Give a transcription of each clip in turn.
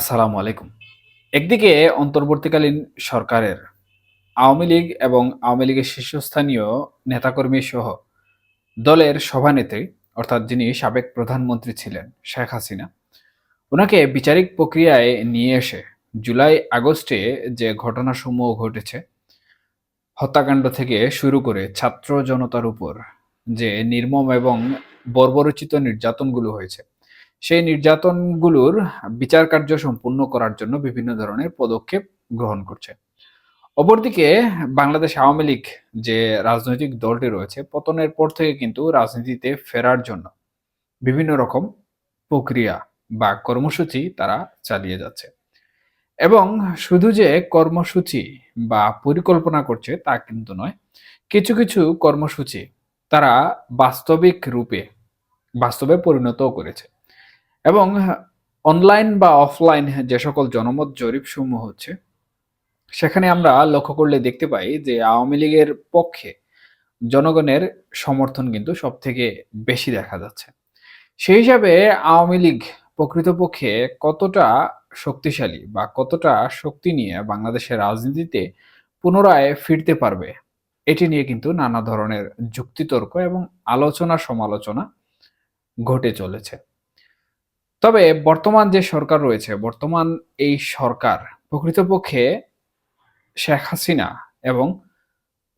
আসসালামু আলাইকুম। একদিকে অন্তর্বর্তীকালীন সরকারের আওয়ামী লীগ এবং আওয়ামী লীগের শীর্ষস্থানীয় নেতাকর্মী সহ দলের সভানেত্রী, অর্থাৎ যিনি সাবেক প্রধানমন্ত্রী ছিলেন, শেখ হাসিনা, ওনাকে বিচারিক প্রক্রিয়ায় নিয়ে এসে জুলাই আগস্টে যে ঘটনাসমূহ ঘটেছে, হত্যাকাণ্ড থেকে শুরু করে ছাত্র জনতার উপর যে নির্মম এবং বর্বরচিত নির্যাতনগুলো হয়েছে সেই নির্যাতনগুলোর বিচার কার্য সম্পূর্ণ করার জন্য বিভিন্ন ধরনের পদক্ষেপ গ্রহণ করছে। অপরদিকে, বাংলাদেশ আওয়ামী লীগ যে রাজনৈতিক দলটি রয়েছে, পতনের পর থেকে কিন্তু রাজনীতিতে ফেরার জন্য বিভিন্ন রকম প্রক্রিয়া বা কর্মসূচি তারা চালিয়ে যাচ্ছে। এবং শুধু যে কর্মসূচি বা পরিকল্পনা করছে তা কিন্তু নয়, কিছু কিছু কর্মসূচি তারা বাস্তবিক রূপে, বাস্তবে পরিণতও করেছে। এবং অনলাইন বা অফলাইন যে সকল জনমত জরিপ সমূহ হচ্ছে, সেখানে আমরা লক্ষ্য করলে দেখতে পাই যে আওয়ামী লীগের পক্ষে জনগণের সমর্থন কিন্তু সব থেকে বেশি দেখা যাচ্ছে। সেই হিসাবে আওয়ামী লীগ প্রকৃতপক্ষে কতটা শক্তিশালী বা কতটা শক্তি নিয়ে বাংলাদেশের রাজনীতিতে পুনরায় ফিরতে পারবে, এটি নিয়ে কিন্তু নানা ধরনের যুক্তিতর্ক এবং আলোচনা সমালোচনা ঘটে চলেছে। তবে বর্তমান যে সরকার রয়েছে, বর্তমান এই সরকার প্রকৃতপক্ষে শেখ হাসিনা এবং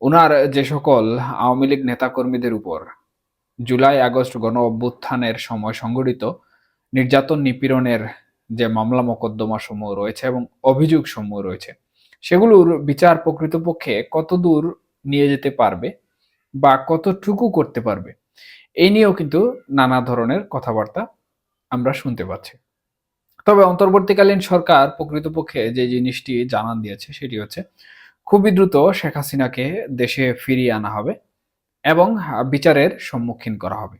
ওনার যে সকল আওয়ামী লীগ নেতাকর্মীদের উপর জুলাই, আগস্ট গণ অভ্যুত্থানের সময় সংঘটিত নির্যাতন নিপীড়নের যে মামলা মোকদ্দমা সমূহ রয়েছে এবং অভিযোগ সমূহ রয়েছে, সেগুলোর বিচার প্রকৃতপক্ষে কতদূর নিয়ে যেতে পারবে বা কতটুকু করতে পারবে এই নিয়েও কিন্তু নানা ধরনের কথাবার্তা আমরা শুনতে পাচ্ছি। তবে অন্তর্বর্তীকালীন সরকার প্রকৃতপক্ষে যে জিনিসটি জানান দিয়েছে সেটি হচ্ছে, খুবই দ্রুত শেখ হাসিনাকে দেশে ফিরিয়ে আনা হবে এবং বিচারের সম্মুখীন করা হবে।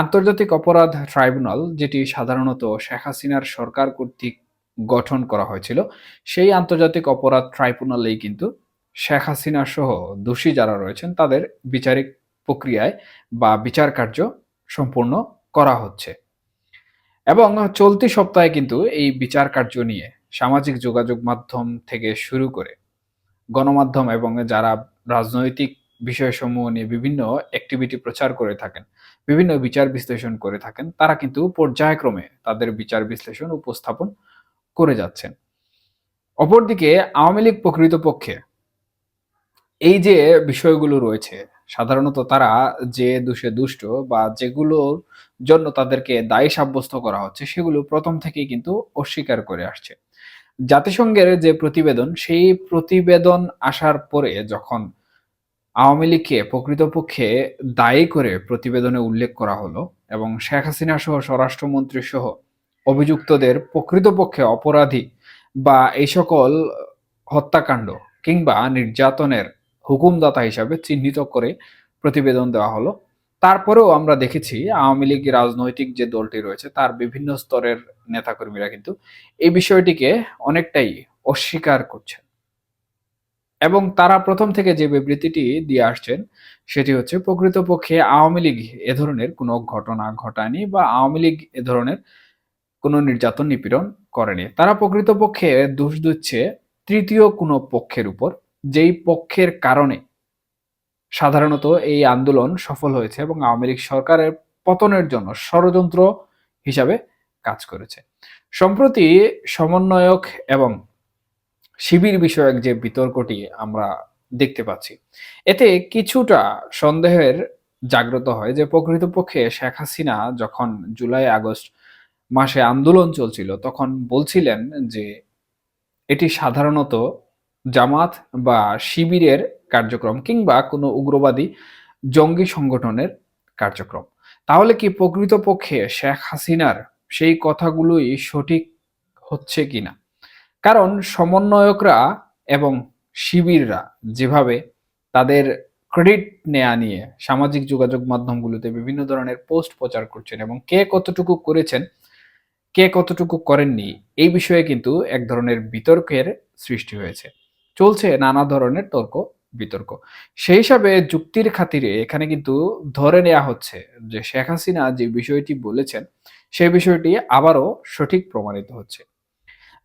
আন্তর্জাতিক অপরাধ ট্রাইব্যুনাল, যেটি সাধারণত শেখ হাসিনার সরকার কর্তৃক গঠন করা হয়েছিল, সেই আন্তর্জাতিক অপরাধ ট্রাইব্যুনালেই কিন্তু শেখ হাসিনা সহ দোষী যারা রয়েছেন, তাদের বিচারিক প্রক্রিয়ায় বা বিচার কার্য সম্পূর্ণ করা হচ্ছে। এবং চলতি সপ্তাহে কিন্তু এই বিচার কার্য নিয়ে সামাজিক যোগাযোগ মাধ্যম থেকে শুরু করে গণমাধ্যম এবং যারা রাজনৈতিক বিষয়সমূহ নিয়ে বিভিন্ন অ্যাক্টিভিটি প্রচার করে থাকেন, বিভিন্ন বিচার বিশ্লেষণ করে থাকেন, তারা কিন্তু পর্যায়ক্রমে তাদের বিচার বিশ্লেষণ উপস্থাপন করে যাচ্ছেন। অপরদিকে আওয়ামী লীগ প্রকৃতপক্ষে এই যে বিষয়গুলো রয়েছে, সাধারণত তারা যে দোষে দুষ্ট বা যেগুলোর জন্য তাদেরকে দায়ী সাব্যস্ত করা হচ্ছে, সেগুলো প্রথম থেকেই কিন্তু অস্বীকার করে আসছে। জাতিসংঘের যে প্রতিবেদন, সেই প্রতিবেদন আসার পরে যখন আওয়ামী লীগকে প্রকৃতপক্ষে দায়ী করে প্রতিবেদনে উল্লেখ করা হলো এবং শেখ হাসিনা সহ স্বরাষ্ট্রমন্ত্রী সহ অভিযুক্তদের প্রকৃতপক্ষে অপরাধী বা এই সকল হত্যাকাণ্ড কিংবা নির্যাতনের হুকুমদাতা হিসাবে চিহ্নিত করে প্রতিবেদন দেওয়া হলো তারপরেও আমরা দেখেছি আওয়ামী লীগ রাজনৈতিক যে দলটি রয়েছে, তার বিভিন্ন স্তরের নেতাকর্মীরা কিন্তু এই বিষয়টিকে অনেকটাই অস্বীকার করছেন। এবং তারা প্রথম থেকে যে বিবৃতিটি দিয়ে আসছেন, সেটি হচ্ছে, প্রকৃতপক্ষে আওয়ামী লীগ এ ধরনের কোনো ঘটনা ঘটায়নি বা আওয়ামী লীগ এ ধরনের কোনো নির্যাতন নিপীড়ন করেনি। তারা প্রকৃতপক্ষে দোষ দিচ্ছে তৃতীয় কোনো পক্ষের উপর, যেই পক্ষের কারণে সাধারণত এই আন্দোলন সফল হয়েছে এবং আওয়ামী লীগ সরকারের পতনের জন্য ষড়যন্ত্র হিসাবে কাজ করেছে। সম্প্রতি সমন্বয়ক এবং শিবির বিষয়ক যে বিতর্কটি আমরা দেখতে পাচ্ছি, এতে কিছুটা সন্দেহের জাগ্রত হয় যে প্রকৃতপক্ষে শেখ হাসিনা যখন জুলাই আগস্ট মাসে আন্দোলন চলছিল, তখন বলছিলেন যে এটি সাধারণত জামাত বা শিবিরের কার্যক্রম কিংবা কোনো উগ্রবাদী জঙ্গি সংগঠনের কার্যক্রম। তাহলে কি প্রকৃতপক্ষে শেখ হাসিনার সেই কথাগুলোই সঠিক হচ্ছে কিনা? কারণ সমন্বয়করা এবং শিবিররা যেভাবে তাদের ক্রেডিট নেয়া নিয়ে সামাজিক যোগাযোগ মাধ্যমগুলোতে বিভিন্ন ধরনের পোস্ট প্রচার করছেন এবং কে কতটুকু করেছেন, কে কতটুকু করেননি, এই বিষয়ে কিন্তু এক ধরনের বিতর্কের সৃষ্টি হয়েছে। চলছে নানা ধরনের তর্ক বিতর্ক। সেই হিসাবে যুক্তির খাতিরে এখানে কিন্তু ধরে নেওয়া হচ্ছে যে শেখ হাসিনা যে বিষয়টি বলেছেন সেই বিষয়টি আবারও সঠিক প্রমাণিত হচ্ছে।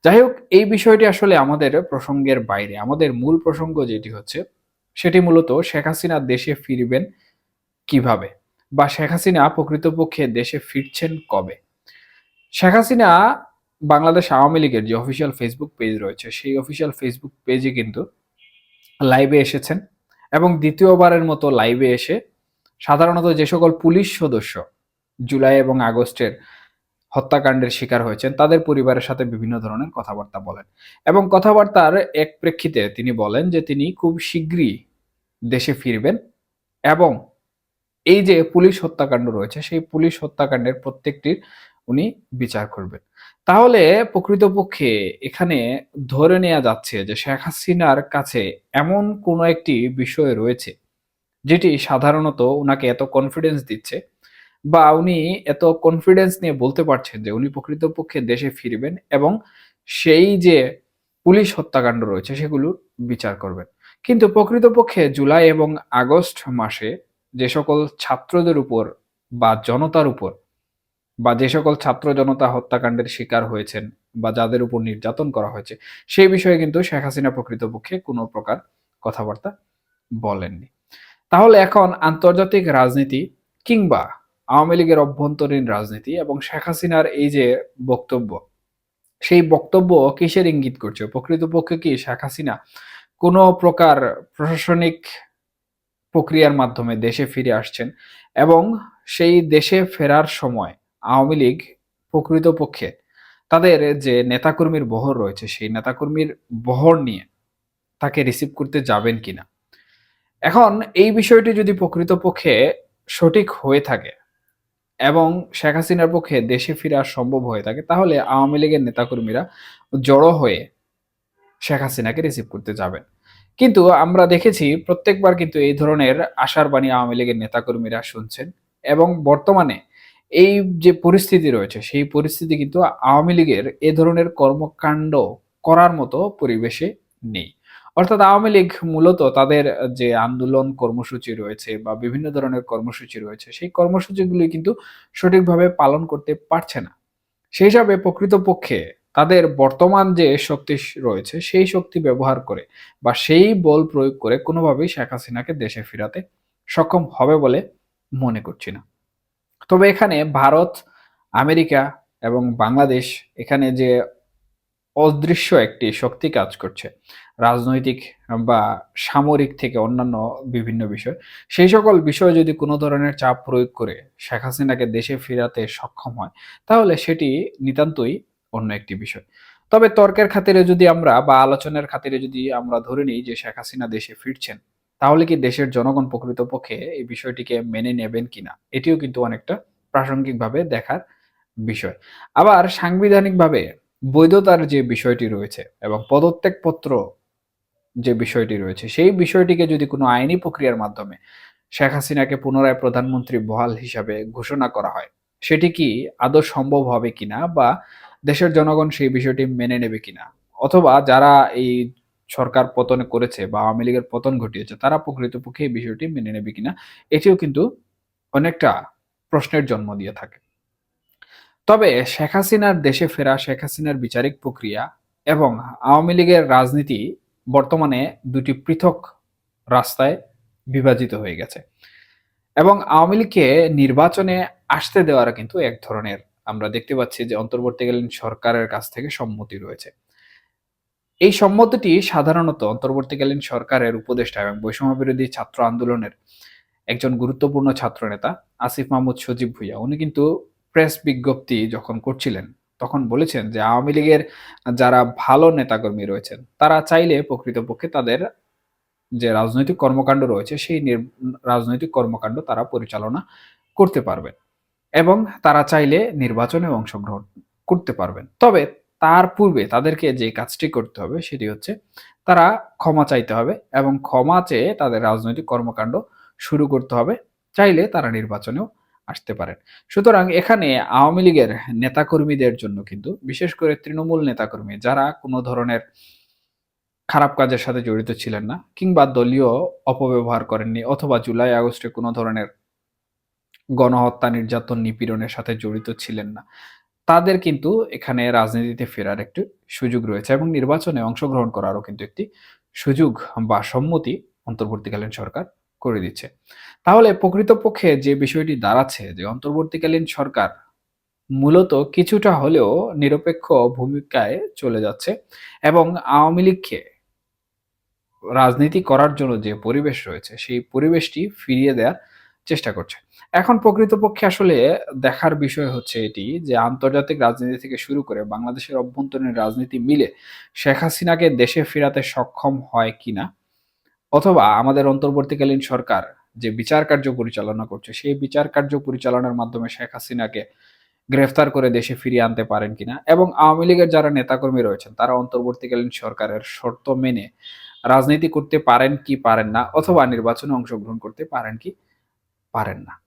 যাই হোক, এই বিষয়টি আসলে আমাদের প্রসঙ্গের বাইরে, আমাদের মূল প্রসঙ্গ যেটি হচ্ছে, সেটি মূলত শেখ হাসিনা দেশে ফিরবেন কীভাবে বা শেখ হাসিনা প্রকৃতপক্ষে দেশে ফিরছেন কবে? শেখ হাসিনা বাংলাদেশ আওয়ামী লীগের যে অফিসিয়াল ফেসবুক পেজ রয়েছে, সেই অফিসিয়াল ফেসবুক পেজে কিন্তু লাইভে এসেছেন এবং দ্বিতীয়বারের মতো লাইভে এসে সাধারণত যে সকল পুলিশ সদস্য জুলাই এবং আগস্টের হত্যাকাণ্ডের শিকার হয়েছেন, তাদের পরিবারের সাথে বিভিন্ন ধরনের কথাবার্তা বলেন। এবং কথাবার্তার এক প্রেক্ষিতে তিনি বলেন যে তিনি খুব শীঘ্রই দেশে ফিরবেন এবং এই যে পুলিশ হত্যাকাণ্ড রয়েছে, সেই পুলিশ হত্যাকাণ্ডের প্রত্যেকটির উনি বিচার করবেন। তাহলে প্রকৃতপক্ষে এখানে ধরে নেওয়া যাচ্ছে যে শেখ হাসিনার কাছে এমন কোনো একটি বিষয় রয়েছে, যেটি সাধারণত ওনাকে এত কনফিডেন্স দিচ্ছে বা উনি এত কনফিডেন্স নিয়ে বলতে পারছেন যে উনি প্রকৃতপক্ষে দেশে ফিরবেন এবং সেই যে পুলিশ হত্যাকাণ্ড রয়েছে সেগুলোর বিচার করবেন। কিন্তু প্রকৃতপক্ষে জুলাই এবং আগস্ট মাসে যে সকল ছাত্রদের উপর বা জনতার উপর বা যে সকল ছাত্র জনতা হত্যাকাণ্ডের শিকার হয়েছেন বা যাদের উপর নির্যাতন করা হয়েছে, সেই বিষয়ে কিন্তু শেখ হাসিনা প্রকৃতপক্ষে কোনো প্রকার কথাবার্তা বলেননি। তাহলে এখন আন্তর্জাতিক রাজনীতি কিংবা আওয়ামী লীগের অভ্যন্তরীণ রাজনীতি এবং শেখ হাসিনার এই যে বক্তব্য, সেই বক্তব্য কিসের ইঙ্গিত করছে? প্রকৃতপক্ষে কি শেখ হাসিনা কোনো প্রকার প্রশাসনিক প্রক্রিয়ার মাধ্যমে দেশে ফিরে আসছেন এবং সেই দেশে ফেরার সময় আওয়ামী লীগ প্রকৃতপক্ষে তাদের যে নেতাকর্মীর বহর রয়েছে, সেই নেতাকর্মীর বহর নিয়ে তাকে রিসিভ করতে যাবেন কিনা? এখন এই বিষয়টি যদি প্রকৃতপক্ষে সঠিক হয়ে থাকে এবং শেখ হাসিনার পক্ষে দেশে ফিরা সম্ভব হয়ে থাকে, তাহলে আওয়ামী লীগের নেতাকর্মীরা জড়ো হয়ে শেখ হাসিনাকে রিসিভ করতে যাবেন। কিন্তু আমরা দেখেছি প্রত্যেকবার কিন্তু এই ধরনের আশার বাণী আওয়ামী লীগের নেতাকর্মীরা শুনছেন এবং বর্তমানে এই যে পরিস্থিতি রয়েছে, সেই পরিস্থিতি কিন্তু আওয়ামী লীগের এ ধরনের কর্মকাণ্ড করার মতো পরিবেশে নেই। অর্থাৎ আওয়ামী লীগ মূলত তাদের যে আন্দোলন কর্মসূচি রয়েছে বা বিভিন্ন ধরনের কর্মসূচি রয়েছে, সেই কর্মসূচিগুলি কিন্তু সঠিকভাবে পালন করতে পারছে না। সেই হিসাবে প্রকৃতপক্ষে তাদের বর্তমান যে শক্তি রয়েছে, সেই শক্তি ব্যবহার করে বা সেই বল প্রয়োগ করে কোনোভাবেই শেখ হাসিনাকে দেশে ফিরাতে সক্ষম হবে বলে মনে করছি না। তবে এখানে ভারত, আমেরিকা এবং বাংলাদেশ এখানে যে অদৃশ্য একটি শক্তি কাজ করছে, রাজনৈতিক বা সামরিক থেকে অন্যান্য বিভিন্ন বিষয়, সেই সকল বিষয় যদি কোনো ধরনের চাপ প্রয়োগ করে শেখ হাসিনাকে দেশে ফেরাতে সক্ষম হয়, তাহলে সেটি নিতান্তই অন্য একটি বিষয়। তবে তর্কের খাতিরে যদি আমরা বা আলোচনার খাতিরে যদি আমরা ধরে নিই যে শেখ হাসিনা দেশে ফিরছেন তাহলে কি দেশের জনগণ প্রকৃতপক্ষে এই বিষয়টিকে মেনে নেবেন কিনা? এটিও কিন্তু অনেকটা প্রাসঙ্গিকভাবে দেখার বিষয়। আবার সাংবিধানিকভাবে বৈধতার যে বিষয়টি রয়েছে এবং পদত্যাগপত্র যে বিষয়টি রয়েছে, সেই বিষয়টিকে যদি কোনো আইনি প্রক্রিয়ার মাধ্যমে শেখ হাসিনাকে পুনরায় প্রধানমন্ত্রী বহাল হিসাবে ঘোষণা করা হয়, সেটি কি আদৌ সম্ভব হবে কিনা বা দেশের জনগণ সেই বিষয়টি মেনে নেবে কিনা? অথবা যারা এই সরকার পতন করেছে বা আওয়ামী লীগের পতন ঘটিয়েছে, তারা প্রকৃতপক্ষে এই বিষয়টি মেনে নেবে কিনা, এটিও কিন্তু অনেকটা প্রশ্নের জন্ম দিয়ে থাকে। তবে শেখ হাসিনার দেশে ফেরা শেখ হাসিনার বিচারিক প্রক্রিয়া এবং আওয়ামী লীগের রাজনীতি বর্তমানে দুটি পৃথক রাস্তায় বিভাজিত হয়ে গেছে এবং আওয়ামী লীগকে নির্বাচনে আসতে দেওয়ার কিন্তু এক ধরনের আমরা দেখতে পাচ্ছি যে অন্তর্বর্তীকালীন সরকারের কাছ থেকে সম্মতি রয়েছে। এই সম্মতিটি সাধারণত অন্তর্বর্তীকালীন সরকারের উপদেষ্টা এবং বৈষম্য বিরোধী ছাত্র আন্দোলনের একজন গুরুত্বপূর্ণ ছাত্র নেতা আসিফ মাহমুদ সজীব ভুইয়া। উনি কিন্তু প্রেস বিজ্ঞপ্তি যখন করছিলেন, তখন বলেছেন যে আওয়ামী লীগের যারা ভালো নেতাকর্মী রয়েছেন, তারা চাইলে প্রকৃতপক্ষে তাদের যে রাজনৈতিক কর্মকাণ্ড রয়েছে, সেই রাজনৈতিক কর্মকাণ্ড তারা পরিচালনা করতে পারবেন এবং তারা চাইলে নির্বাচনে অংশগ্রহণ করতে পারবেন। তবে তার পূর্বে তাদেরকে যে কাজটি করতে হবে সেটি হচ্ছে তারা ক্ষমা চাইতে হবে এবং ক্ষমা চেয়ে তাদের রাজনৈতিক কর্মকাণ্ড শুরু করতে হবে। চাইলে তারা নির্বাচনেও আসতে পারেন। সুতরাং এখানে আওয়ামী লীগের নেতাকর্মীদের জন্য কিন্তু, বিশেষ করে তৃণমূল নেতাকর্মী যারা কোনো ধরনের খারাপ কাজের সাথে জড়িত ছিলেন না কিংবা দলীয় অপব্যবহার করেননি অথবা জুলাই আগস্টে কোনো ধরনের গণহত্যা, নির্যাতন, নিপীড়নের সাথে জড়িত ছিলেন না তাদের কিন্তু এখানে রাজনীতিতে ফেরার একটি সুযোগ রয়েছে এবং নির্বাচনে অংশগ্রহণ করারও কিন্তু একটি সুযোগ বা সম্মতি অন্তর্বর্তীকালীন সরকার করে দিচ্ছে। তাহলে প্রকৃতপক্ষে যে বিষয়টি দাঁড়াচ্ছে যে অন্তর্বর্তীকালীন সরকার মূলত কিছুটা হলেও নিরপেক্ষ ভূমিকায় চলে যাচ্ছে এবং আওয়ামী লীগকে রাজনীতি করার জন্য যে পরিবেশ রয়েছে, সেই পরিবেশটি ফিরিয়ে দেওয়ার চেষ্টা করছে। এখন প্রকৃতপক্ষে আসলে দেখার বিষয় হচ্ছে এটি যে, আন্তর্জাতিক রাজনীতি থেকে শুরু করে বাংলাদেশের অভ্যন্তরীণ রাজনীতি মিলে শেখ হাসিনাকে দেশে ফেরাতে সক্ষম হয় কিনা অথবা আমাদের অন্তর্বর্তীকালীন সরকার যে বিচার কার্য পরিচালনা করছে, সেই বিচার কার্য পরিচালনার মাধ্যমে শেখ হাসিনাকে গ্রেফতার করে দেশে ফিরিয়ে আনতে পারেন কিনা এবং আওয়ামী লীগের যারা নেতাকর্মী রয়েছেন, তারা অন্তর্বর্তীকালীন সরকারের শর্ত মেনে রাজনীতি করতে পারেন কি পারেন না অথবা নির্বাচনে অংশগ্রহণ করতে পারেন কি পারেন না।